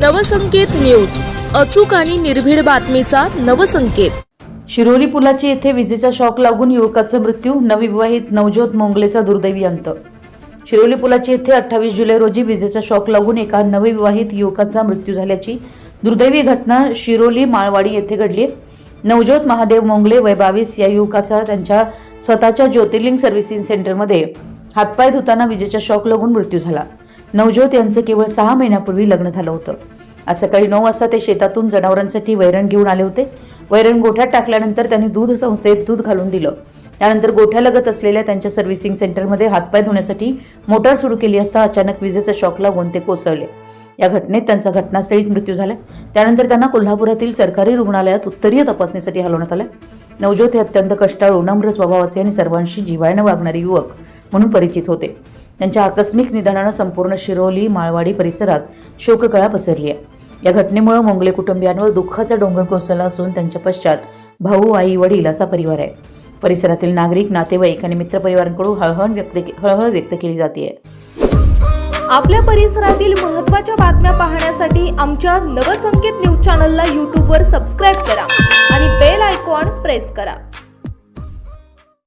Navsanket news अचूक आणि निर्भीड बातमीचा नवसंकेत. शिरोली पुलाची येथे विजेचा शॉक लागून युवकाचा मृत्यू नवविवाहित नवज्योत मोंगलेचा दुर्दैवी अंत. शिरोली पुलाची येथे अठ्ठावीस जुलै रोजी विजेचा शॉक लागून एका नवविवाहित युवकाचा मृत्यू झाल्याची दुर्दैवी घटना शिरोली माळवाडी येथे घडली. नवज्योत महादेव मोंगले वय बावीस या युवकाचा त्यांच्या स्वतःच्या ज्योतिर्लिंग सर्व्हिसिंग सेंटरमध्ये हातपाय धुताना विजेचा शॉक लागून मृत्यू झाला. नवज्योत यांचं केवळ सहा महिन्यापूर्वी लग्न झालं होतं. आज सकाळी नऊ वाजता ते शेतातून जनावरांसाठी वैरण घेऊन आले होते. वैरण गोठ्यात टाकल्यानंतर त्यांनी दूध संस्थेत दूध घालून दिलं. त्यानंतर गोठ्यालगत असलेल्या त्यांच्या सर्व्हिसिंग सेंटरमध्ये हातपाय धुण्यासाठी मोटार सुरू केली असता अचानक विजेचा शॉक लागून ते कोसळले. या घटनेत त्यांचा घटनास्थळीच मृत्यू झाला. त्यानंतर त्यांना कोल्हापुरातील सरकारी रुग्णालयात उत्तरीय तपासणीसाठी हलवण्यात आलं. नवज्योत हे अत्यंत कष्टाळू नम्र स्वभावाचे आणि सर्वांशी जिवायनं वागणारे युवक म्हणून परिचित होते. त्यांच्या आकस्मिक निधनानं संपूर्ण शिरोली माळवाडी परिसरात शोककळा पसरली आहे. या घटनेमुळे मोंगले कुटुंबियांवर दुःखाचा डोंगर कोसळला असून त्यांच्या पश्चात भाऊ आई वडील असा परिवार आहे. परिसरातील नागरिक नातेवाईक आणि मित्रपरिवारांकडून हळहळ व्यक्त हळहळ व्यक्त केली जाते. आपल्या परिसरातील महत्त्वाच्या बातम्या पाहण्यासाठी आमच्या नवसंकेत न्यूज चॅनलला यूट्यूबवर सबस्क्राईब करा आणि बेल आयकॉन प्रेस करा.